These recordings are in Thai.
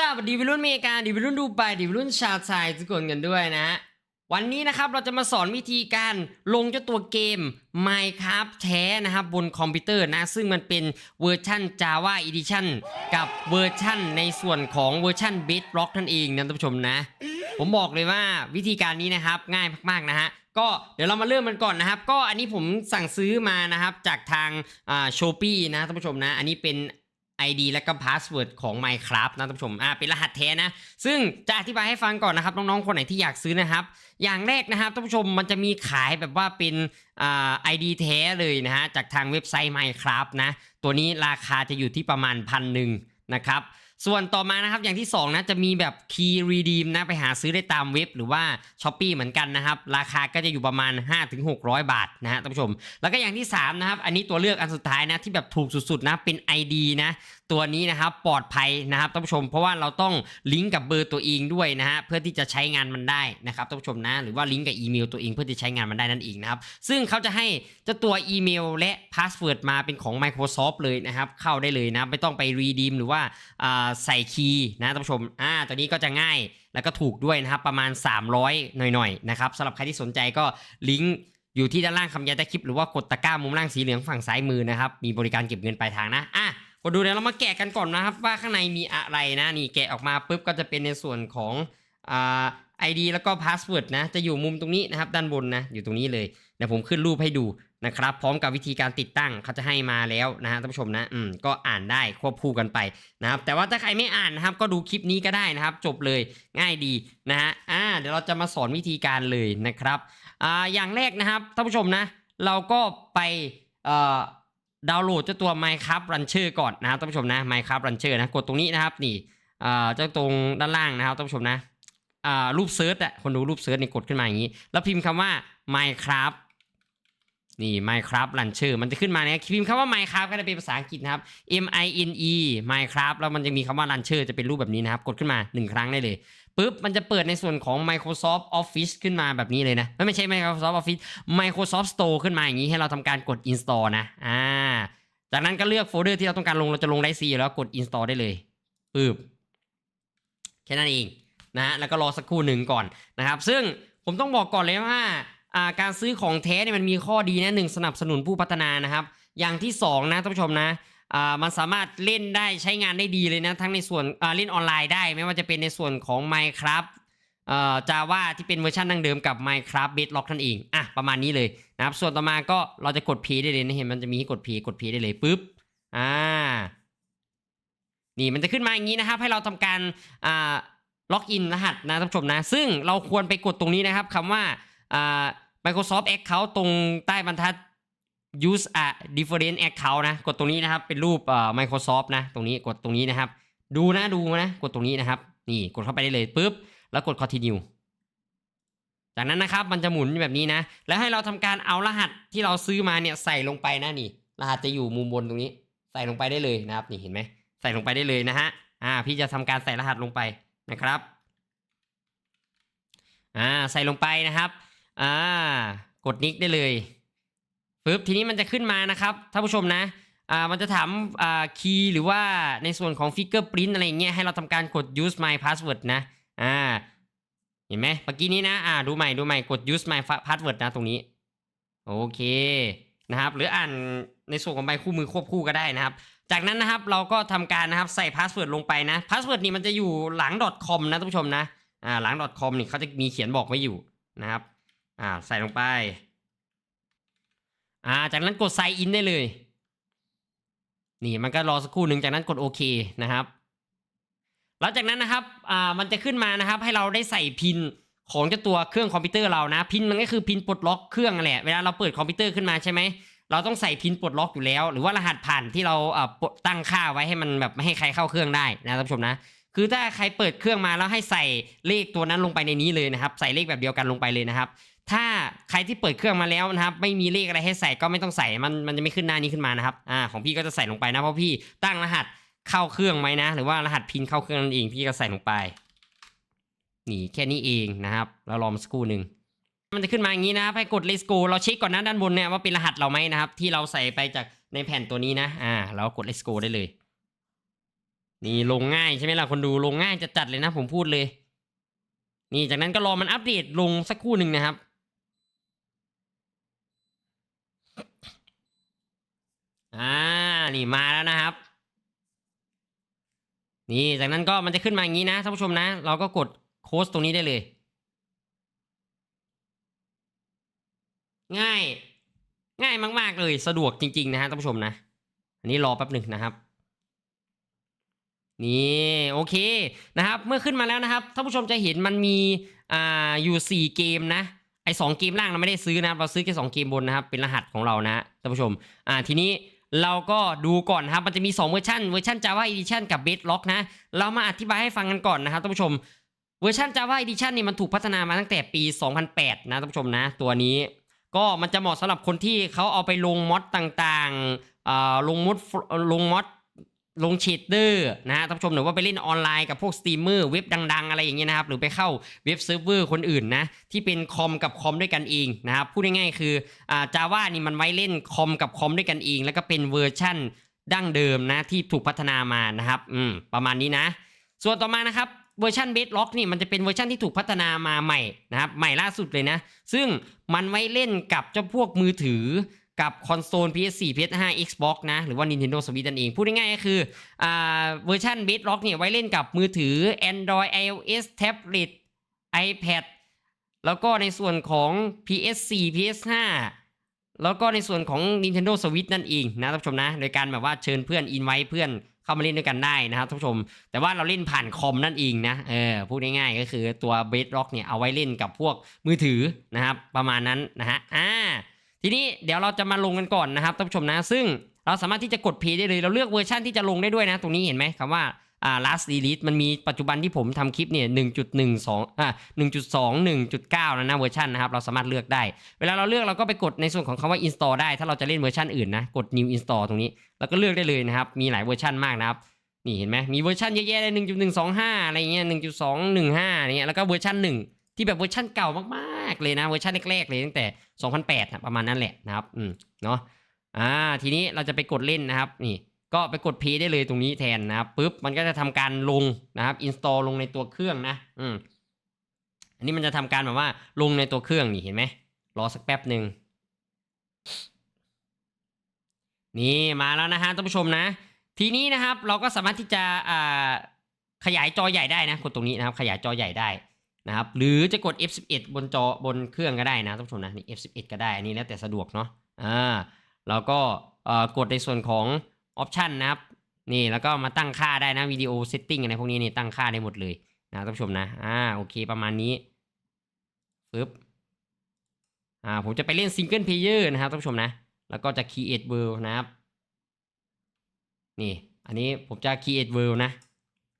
สวัสดีวัยรุ่นอเมริกาดีวัยรุ่นดูไบดีวัยรุ่นชาวไทยทุกคนกันด้วยนะ วันนี้นะครับเราจะมาสอนวิธีการลงเจ้าตัวเกม Minecraft แท้นะครับบนคอมพิวเตอร์นะ ซึ่งมันเป็นเวอร์ชัน Java Edition กับเวอร์ชันในส่วนของเวอร์ชัน Bedrock นั่นเองนะท่านผู้ชมนะ ผมบอกเลยว่าวิธีการนี้นะครับง่ายมากๆนะฮะก็เดี๋ยวเรามาเริ่มกันก่อนนะครับ ก็อันนี้ผมสั่งซื้อมานะครับจากทางอ่าโชปี้นะท่านผู้ชมนะ อันนี้เป็น ID และก็พาสเวิร์ดของ Minecraft นะท่านผู้ชมอ่าเป็นรหัสแท้นะ ซึ่งจะอธิบายให้ฟังก่อนนะครับ น้องๆ คนไหนที่อยากซื้อนะครับ อย่างแรกนะครับท่านผู้ชมมันจะมีขายแบบว่าเป็นอ่า ID แท้เลยนะฮะจากทางเว็บไซต์ Minecraft นะ ตัวนี้ราคาจะอยู่ที่ประมาณพันหนึ่งนะครับ ส่วนต่อมานะครับอย่างที่ 2 นะจะมีแบบ Key Redeem นะไปหาซื้อได้ตามเว็บหรือว่า s h อ p e e เหมือนกันนะครับ ราคาก็จะอยู่ประมาณ 5-600 บาทนะฮะท่านผู้ชม แล้วก็อย่างที่ 3 นะครับ อันนี้ตัวเลือกอันสุดท้ายนะที่แบบถูกสุดๆนะเป็น ID นะ ตัวนี้นะครับปลอดภัยนะครับท่านผู้ชม เพราะว่าเราต้องลิงก์กับเบอร์ตัวเองด้วยนะฮะเพื่อที่จะใช้งานมันได้นะครับท่านผู้ชมนะหรือว่าลิงก์กับอีเมลตัวเองเพื่อที่จะใช้งานมันได้นั่นเองนะครับซึ่งเขาจะให้เจ้าตัวอีเมลและพาสเวิร์ดมาเป็นของ Microsoft เลยนะครับเข้าได้เลยนะไม่ต้องไปรีดีมหรือว่าใส่คีย์นะท่านผู้ชมอ่าตัวนี้ก็จะง่ายแล้วก็ถูกด้วยนะครับประมาณ 300 หน่อยๆนะครับสำหรับใครที่สนใจก็ลิงก์อยู่ที่ด้านล่างคำยันใต้คลิปหรือว่ากดตะกร้ามุมล่างสีเหลืองฝั่งซ้ายมือนะครับมีบริการเก็บเงินปลายทางนะอะ ก็ดูเดี๋ยวเรามาแกะกันก่อนนะครับ ว่าข้างในมีอะไรนะนี่แกะออกมาปุ๊บก็จะเป็นในส่วนของอ่า ID แล้วก็พาสเวิร์ดนะจะอยู่มุมตรงนี้นะครับด้านบนนะอยู่ตรงนี้เลยเดี๋ยวผมขึ้นรูปให้ดูนะครับพร้อมกับวิธีการติดตั้งเขาจะให้มาแล้วนะฮะท่านผู้ชมนะอืมก็อ่านได้ควบคู่กันไปนะครับแต่ว่าถ้าใครไม่อ่านนะครับก็ดูคลิปนี้ก็ได้นะครับ จบเลยง่ายดีนะฮะอ่าเดี๋ยวเราจะมาสอนวิธีการเลยนะครับอ่าอย่างแรกนะครับท่านผู้ชมนะ เราก็ไปเอ่อ ดาวน์โหลดเจ้าตัว Minecraft Launcher ก่อนนะครับท่านผู้ชมนะ Minecraft Launcher นะกดตรงนี้นะครับนี่เจ้าตรงด้านล่างนะครับท่านผู้ชมนะรูปเซิร์ชอะคนดูรูปเซิร์ชนี่กดขึ้นมาอย่างนี้ แล้วพิมพ์คำว่า Minecraft นี่ Minecraft Launcher มันจะขึ้นมาเนี่ยพิมพ์คำว่า Minecraft ก็จะเป็นภาษาอังกฤษนะครับ M I N E Minecraft แล้วมันจะมีคำว่า Launcher จะเป็นรูปแบบนี้นะครับ กดขึ้นมา 1 ครั้งได้เลย ปุ๊บมันจะเปิดในส่วนของ Microsoft Office ขึ้นมาแบบนี้เลยนะ ไม่ใช่ Microsoft Office Microsoft Store ขึ้นมาอย่างนี้ให้เราทำการกด install นะอ่าจากนั้นก็เลือกโฟลเดอร์ที่เราต้องการลงเราจะลงได้ซีแล้วกด install ได้เลยปึ๊บแค่นั้นเองนะฮะแล้วก็รอสักครู่หนึ่งก่อนนะครับ ซึ่งผมต้องบอกก่อนเลยว่าอ่าการซื้อของแท้เนี่ยมันมีข้อดีนะหนึ่งสนับสนุนผู้พัฒนานะครับ อย่างที่สองนะท่านผู้ชมนะ อ่ามันสามารถเล่นได้ใช้งานได้ดีเลยนะ ทั้งในส่วนอ่าเล่นออนไลน์ได้ ไม่ว่าจะเป็นในส่วนของ Minecraft เอ่อ Java ที่เป็นเวอร์ชันดั้งเดิมกับ Minecraft Bedrock นั่นเองอะประมาณนี้เลยนะครับ ส่วนต่อมาก็เราจะกด play ได้เลยนะเห็นมันจะมีให้กด play กด play ได้เลยปุ๊บอ่านี่มันจะขึ้นมาอย่างนี้นะครับ ให้เราทำการอ่าล็อกอินรหัสนะท่านผู้ชมนะ ซึ่งเราควรไปกดตรงนี้นะครับคำว่าอ่า Microsoft Account ตรงใต้บรรทัด use a different account นะ กดตรงนี้นะครับ เป็นรูปเอ่อ Microsoft นะ ตรงนี้ กดตรงนี้นะครับ ดูนะ ดูนะ กดตรงนี้นะครับ นี่ กดเข้าไปได้เลยปุ๊บ แล้วกด continue จากนั้นนะครับ มันจะหมุนแบบนี้นะ แล้วให้เราทำการเอารหัสที่เราซื้อมาเนี่ยใส่ลงไปนะนี่ รหัสจะอยู่มุมบนตรงนี้ ใส่ลงไปได้เลยนะครับ นี่เห็นไหม ใส่ลงไปได้เลยนะฮะ อ่า พี่จะทำการใส่รหัสลงไปนะครับ อ่า ใส่ลงไปนะครับ อ่า กดนิกได้เลย ปึ๊บทีนี้มันจะขึ้นมานะครับท่านผู้ชมนะอ่ามันจะถามอ่าคีย์หรือว่าในส่วนของ fingerprint อะไรเงี้ยให้เราทำการกด use my password นะอ่าเห็นไหมเมื่อกี้นี้นะอ่าดูใหม่ดูใหม่กด use my password นะตรงนี้โอเคนะครับหรืออ่านในส่วนของใบคู่มือควบคู่ก็ได้นะครับ จากนั้นนะครับเราก็ทำการนะครับใส่พาสเวิร์ดลงไปนะพาสเวิร์ดนี่มันจะอยู่หลัง .com นะท่านผู้ชมนะอ่าหลัง .com นี่เขาจะมีเขียนบอกไว้อยู่นะครับอ่าใส่ลงไป อ่า จากนั้นกด sign in ได้เลย นี่มันก็รอสักครู่หนึ่งจากนั้นกดโอเคนะครับแล้วจากนั้นนะครับ อ่า มันจะขึ้นมานะครับ ให้เราได้ใส่พินของเจ้าตัวเครื่องคอมพิวเตอร์เรานะ พินมันก็คือพินปลดล็อกเครื่องนั่นแหละ เวลาเราเปิดคอมพิวเตอร์ขึ้นมาใช่ไหม เราต้องใส่พินปลดล็อกอยู่แล้ว หรือว่ารหัสผ่านที่เราเอ่อตั้งค่าไว้ให้มันแบบไม่ให้ใครเข้าเครื่องได้นะท่านผู้ชมนะ คือถ้าใครเปิดเครื่องมาแล้วให้ใส่เลขตัวนั้นลงไปในนี้เลยนะครับ ใส่เลขแบบเดียวกันลงไปเลยนะครับ ถ้าใครที่เปิดเครื่องมาแล้วนะครับไม่มีเลขอะไรให้ใส่ก็ไม่ต้องใส่มันมันจะไม่ขึ้นหน้านี้ขึ้นมานะครับอ่าของพี่ก็จะใส่ลงไปนะเพราะพี่ตั้งรหัสเข้าเครื่องไหมนะ หรือว่ารหัสพินเข้าเครื่องนั่นเองพี่ก็ใส่ลงไปนี่แค่นี้เองนะครับแล้วรอมาสักครู่หนึ่งมันจะขึ้นมาอย่างนี้นะครับให้กด let's go เราเช็คก่อนนะด้านบนเนี่ยว่าเป็นรหัสเราไหมนะครับ ที่เราใส่ไปจากในแผ่นตัวนี้นะอ่า เรากด let's go ได้เลย นี่ลงง่ายใช่ไหมล่ะคนดูลงง่ายจะจัดเลยนะผมพูดเลย นี่จากนั้นก็รอมันอัปเดตลงสักครู่หนึ่งนะครับ อ่า นี่มาแล้วนะครับ นี่ จากนั้นก็มันจะขึ้นมาอย่างนี้นะท่านผู้ชมนะ เราก็กดโค้ดตรงนี้ได้เลย ง่าย ง่ายมาก ๆ เลย สะดวกจริง ๆ นะฮะท่านผู้ชมนะ อันนี้รอแป๊บหนึ่งนะครับนี่โอเคนะครับ เมื่อขึ้นมาแล้วนะครับท่านผู้ชมจะเห็นมันมีอ่าอยู่สี่เกมนะ ไอ้สองเกมล่างเราไม่ได้ซื้อนะเราซื้อแค่สองเกมบนนะครับเป็นรหัสของเรานะท่านผู้ชมอ่าทีนี้เราก็ดูก่อนนะครับมันจะมี 2 เวอร์ชันเวอร์ชัน Java Edition กับ Bedrock นะ เรามาอธิบายให้ฟังกันก่อนนะครับท่านผู้ชมเวอร์ชัน Java Edition นี่มันถูกพัฒนามาตั้งแต่ปี 2008 นะท่านผู้ชมนะ ตัวนี้ ก็มันจะเหมาะสำหรับคนที่เขาเอาไปลงมอดต่างๆอ่าลงมอดลงมอด ลงเชดเดอร์นะฮะท่านผู้ชมหรือว่าไปเล่นออนไลน์กับพวกสตรีมเมอร์เว็บดัง ๆ อะไรอย่างเงี้ยนะครับ หรือไปเข้าเว็บเซิร์ฟเวอร์คนอื่นนะ ที่เป็นคอมกับคอมด้วยกันเองนะครับ พูดง่ายๆคืออ่าจาว่านี่มันไว้เล่นคอมกับคอมด้วยกันเอง แล้วก็เป็นเวอร์ชั่นดั้งเดิมนะที่ถูกพัฒนามานะครับอืมประมาณนี้นะ ส่วนต่อมานะครับเวอร์ชันเบสล็อกนี่มันจะเป็นเวอร์ชันที่ถูกพัฒนามาใหม่นะครับใหม่ล่าสุดเลยนะ ซึ่งมันไว้เล่นกับเจ้าพวกมือถือ กับคอนโซล PS4 PS5 Xbox นะหรือว่า Nintendo Switch นั่นเอง พูดง่ายๆก็คืออ่าเวอร์ชัน b e d r o c k เนี่ยไว้เล่นกับมือถือ Android iOS tablet iPad แล้วก็ในส่วนของ PS4 PS5 แล้วก็ในส่วนของ Nintendo Switch นั่นเองนะท่านผู้ชมนะ โดยการแบบว่าเชิญเพื่อนอินไว้เพื่อนเข้ามาเล่นด้วยกันได้นะครับท่านผู้ชม แต่ว่าเราเล่นผ่านคอมนั่นเองนะเออพูดง่ายๆก็คือตัว Bedrock เนี่ยเอาไว้เล่นกับพวกมือถือนะครับประมาณนั้นนะฮะอ่า ทีนี้เดี๋ยวเราจะมาลงกันก่อนนะครับท่านผู้ชมนะ ซึ่งเราสามารถที่จะกด play ได้เลย เราเลือกเวอร์ชันที่จะลงได้ด้วยนะ ตรงนี้เห็นไหมคำว่าอ่า last release มันมีปัจจุบันที่ผมทำคลิปเนี่ย1.12อ่า1.2 1.9แล้วนะเวอร์ชันนะครับ เราสามารถเลือกได้ เวลาเราเลือกเราก็ไปกดในส่วนของคำว่า install ได้ ถ้าเราจะเล่นเวอร์ชันอื่นนะ กด new install ตรงนี้ แล้วก็เลือกได้เลยนะครับ มีหลายเวอร์ชันมากนะครับนี่เห็นไหมมีเวอร์ชันเยอะแยะเลย1.125 อะไรเงี้ย1.215อะไรเงี้ยแล้วก็เวอร์ชัน1 ที่แบบเวอร์ชันเก่ามากๆเลยนะเวอร์ชันแรกๆเลยตั้งแต่ 2008อะประมาณนั้นแหละนะครับอืมเนาะอ่าทีนี้เราจะไปกดเล่นนะครับนี่ก็ไปกด play ได้เลยตรงนี้แทนนะครับปุ๊บมันก็จะทำการลงนะครับ install ลงในตัวเครื่องนะอืมอันนี้มันจะทำการแบบว่าลงในตัวเครื่องนี่เห็นไหมรอสักแป๊บหนึ่งนี่มาแล้วนะฮะท่านผู้ชมนะ ทีนี้นะครับเราก็สามารถที่จะอ่าขยายจอใหญ่ได้นะกดตรงนี้นะครับ ขยายจอใหญ่ได้ นะครับหรือจะกด F11 บนจอบนเครื่องก็ได้นะท่านผู้ชมนะนี่ F11 ก็ได้อันนี้แล้วแต่สะดวกเนาะอ่าแล้วก็เอ่อกดในส่วนของออปชันนะครับนี่แล้วก็มาตั้งค่าได้นะวิดีโอเซตติ้งอะไรพวกนี้นี่ตั้งค่าได้หมดเลยนะท่านผู้ชมนะอ่าโอเคประมาณนี้ปึ๊บอ่าผมจะไปเล่นซิงเกิลเพลเยอร์นะครับท่านผู้ชมนะ แล้วก็จะ create world นะครับ นี่ อันนี้ผมจะ create world นะ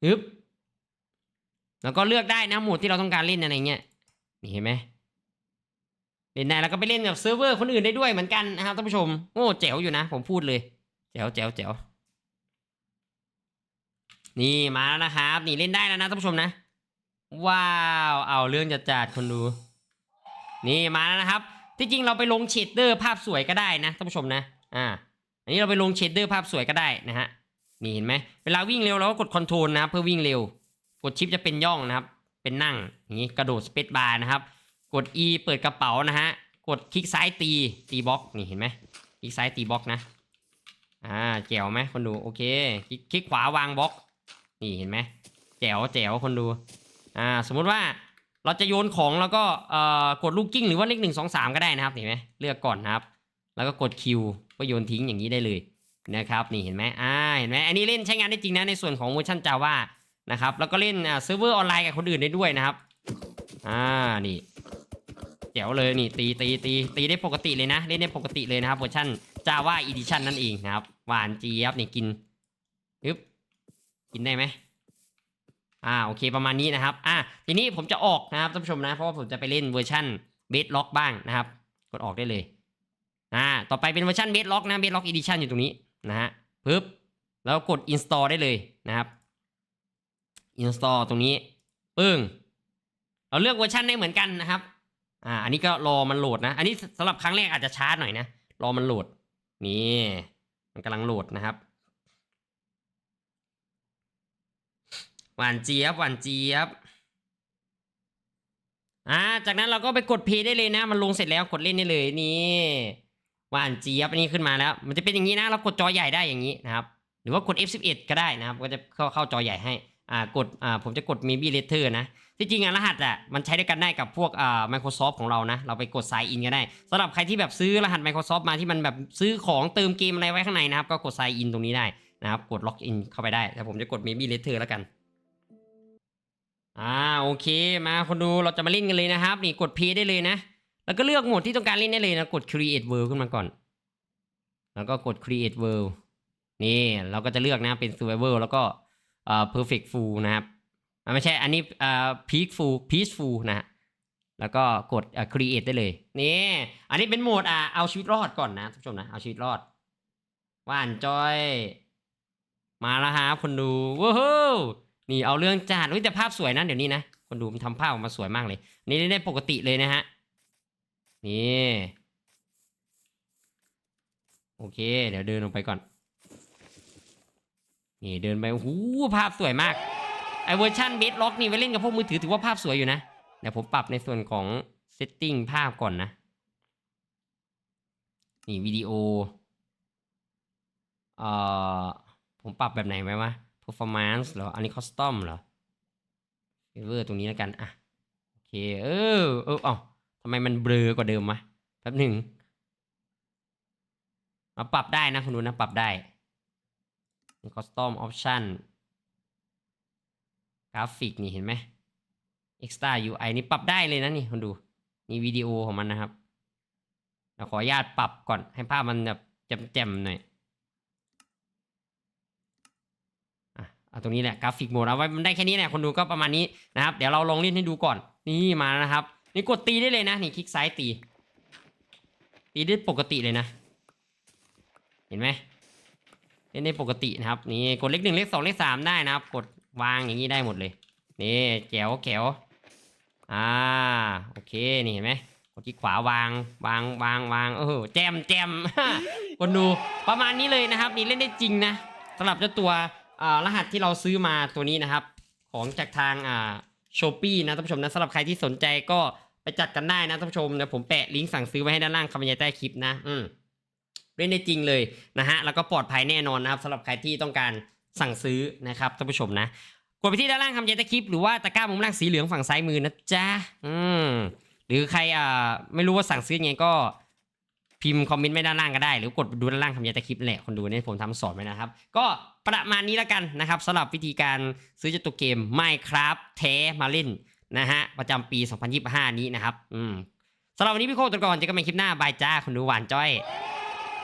ฮึบ แล้วก็เลือกได้นะโหมดที่เราต้องการเล่นอะไรเงี้ยนี่เห็นไหมเล่นได้แล้วก็ไปเล่นกับเซิร์ฟเวอร์คนอื่นได้ด้วยเหมือนกันนะครับท่านผู้ชมโอ้แจ๋วอยู่นะ ผมพูดเลยแจ๋วแจ๋วแจ๋วนี่มาแล้วนะครับ นี่เล่นได้แล้วนะท่านผู้ชมนะ ว้าวเอาเรื่องจัดจัดๆคนดู นี่มาแล้วนะครับ ที่จริงเราไปลงเชดเดอร์ภาพสวยก็ได้นะท่านผู้ชมนะอ่าอันนี้เราไปลงเชดเดอร์ภาพสวยก็ได้นะฮะนี่เห็นไหมเวลาวิ่งเร็วเราก็กดคอนโทรลนะเพื่อวิ่งเร็ว กดชิปจะเป็นย่องนะครับ เป็นนั่งอย่างนี้กระโดดสเปซบาร์นะครับ กด E เปิดกระเป๋านะฮะ กดคลิกซ้ายตีตีบล็อกนี่เห็นไหมคลิกซ้ายตีบล็อกนะ อ่าแจ๋วไหมคนดูโอเค คลิกคลิกขวาวางบล็อก นี่เห็นไหมแจ๋วแจ๋วคนดู อ่าสมมุติว่าเราจะโยนของแล้วก็เอ่อกดลูกกิ้งหรือว่าเลขหนึ่งสองสามก็ได้นะครับเห็นไหมเลือกก่อนนะครับ แล้วก็กดคิวก็โยนทิ้งอย่างนี้ได้เลยนะครับนี่เห็นไหมอ่าเห็นไหมอันนี้เล่นใช้งานได้จริงนะในส่วนของเวอร์ชัน Java นะครับ แล้วก็เล่นเซิร์ฟเวอร์ออนไลน์กับคนอื่นได้ด้วยนะครับ อ่า นี่แจ๋วเลยนี่ตีตีตีตีได้ปกติเลยนะ เล่นได้ปกติเลยนะครับเวอร์ชัน Java Edition นั่นเองนะครับ หวานเจี๊ยบนี่กินอึ๊บกินได้ไหมอ่าโอเคประมาณนี้นะครับ อะทีนี้ผมจะออกนะครับท่านผู้ชมนะ เพราะว่าผมจะไปเล่นเวอร์ชันเบสล็อกบ้างนะครับ กดออกได้เลย อ่า ต่อไปเป็นเวอร์ชันเบสล็อกนะเบสล็อกอีดิชันอยู่ตรงนี้นะฮะปึ๊บแล้วกด install ได้เลยนะครับ install ตรงนี้ปึ้งเราเลือกเวอร์ชันได้เหมือนกันนะครับ อ่า อันนี้ก็รอมันโหลดนะ อันนี้สำหรับครั้งแรกอาจจะช้าหน่อยนะ รอมันโหลด นี่ มันกำลังโหลดนะครับ หวานเจี๊ยบ หวานเจี๊ยบ อ่า จากนั้นเราก็ไปกดเพย์ได้เลยนะ มันลงเสร็จแล้วกดเล่นได้เลยนี่ หวานเจี๊ยบอันนี้ขึ้นมาแล้ว มันจะเป็นอย่างนี้นะ เรากดจอใหญ่ได้อย่างนี้นะครับ หรือว่ากด F11 ก็ได้นะครับ ก็จะเข้าเข้าจอใหญ่ให้ อ่ากดอ่าผมจะกด maybe letter นะที่จริงอะรหัสอะมันใช้ด้วยกันได้กับพวกอ่า Microsoft ของเรานะ เราไปกด sign in ก็ได้สำหรับใครที่แบบซื้อรหัส Microsoft มาที่มันแบบซื้อของเติมเกมอะไรไว้ข้างในนะครับ ก็กด sign in ตรงนี้ได้นะครับ กด log in เข้าไปได้แต่ผมจะกด maybe letter แล้วกันอ่าโอเคมาคนดูเราจะมาเล่นกันเลยนะครับ นี่กด play ได้เลยนะ แล้วก็เลือกโหมดที่ต้องการเล่นได้เลยนะกด create world ขึ้นมาก่อน แล้วก็กด create world นี่เราก็จะเลือกนะเป็น survival แล้วก็ เอ่า perfect full นะครับไม่ใช่อันนี้อ่า peak full peaceful นะฮะแล้วก็กด create ได้เลยนี่อันนี้เป็นโหมดอ่าเอาชีวิตรอดก่อนนะท่านผู้ชมนะเอาชีวิตรอดว่านจอย มาแล้วฮะคนดูว้าวนี่เอาเรื่องจัดเฮ้ยแต่ภาพสวยนะเดี๋ยวนี้นะคนดูมันทำภาพออกมาสวยมากเลย นี่ได้ปกติเลยนะฮะนี่โอเค เดี๋ยวเดินลงไปก่อน นี่เดินไปโอ้โหภาพสวยมากไอเวอร์ชันเบสล็อกนี่ไว้เล่นกับพวกมือถือถือว่าภาพสวยอยู่นะเดี๋ยวผมปรับในส่วนของเซตติ้งภาพก่อนนะ นี่วิดีโอเอ่อผมปรับแบบไหนไว้วะ performance เหรอ อันนี้ custom เหรอ favor ตรงนี้แล้วกันอะโอเค เออ เออเอ้าทำไมมันเบลอกว่าเดิมวะแป๊บหนึ่งมาปรับได้นะคุณดูนะ ปรับได้ custom option กราฟิกนี่เห็นไหม extra UI นี่ปรับได้เลยนะนี่คุณดูนี่วิดีโอของมันนะครับเราขออนุญาตปรับก่อนให้ภาพมันแบบแจ่มๆหน่อยอะเอาตรงนี้แหละกราฟิกโหมดเอาไว้มันได้แค่นี้แหละคนดูก็ประมาณนี้นะครับ เดี๋ยวเราลองเล่นให้ดูก่อน นี่มานะครับ นี่กดตีได้เลยนะ นี่คลิกซ้ายตี ตีได้ปกติเลยนะ เห็นไหม เล่นได้ปกตินะครับนี่กดเลขหนึ่งเลขสองเลขสามได้นะครับ กดวางอย่างนี้ได้หมดเลยนี่แจ๋วแจ๋วอ่าโอเคนี่เห็นไหมกดที่ขวาวางวางวางวางเออแจมแจมคนดูประมาณนี้เลยนะครับ นี่เล่นได้จริงนะสำหรับเจ้าตัวอ่ารหัสที่เราซื้อมาตัวนี้นะครับ ของจากทางอ่าโชปี้นะท่านผู้ชมนะสำหรับใครที่สนใจก็ไปจัดกันได้นะท่านผู้ชมเดี๋ยวผมแปะลิงก์สั่งซื้อไว้ให้ด้านล่างคำบรรยายใต้คลิปนะ อืม เล่นได้จริงเลยนะฮะแล้วก็ปลอดภัยแน่นอนนะครับสำหรับใครที่ต้องการสั่งซื้อนะครับท่านผู้ชมนะกดไปที่ด้านล่างคำบรรยต้คลิปหรือว่าตะกร้ามุมล่างสีเหลืองฝั่งซ้ายมือนะจ๊ะอืมหรือใครอ่าไม่รู้ว่าสั่งซื้อยังไงก็พิมพ์คอมเมนต์ไว้ด้านล่างก็ได้ หรือกดดูด้านล่างคำยาต้คลิปแหละคนดูเนี่ยผมทำสอนไว้นะครับ ก็ประมาณนี้แล้วกันนะครับสำหรับวิธีการซื้อเจตัวเกม Minecraft แท้มาเล่นนะฮะประจำปี 2025 นี้นะครับ อืมสำหรับวันนี้พี่โคตรก่อนจอกันใหม่คลิปหน้าบายจ้าคนดูหวานจ้อย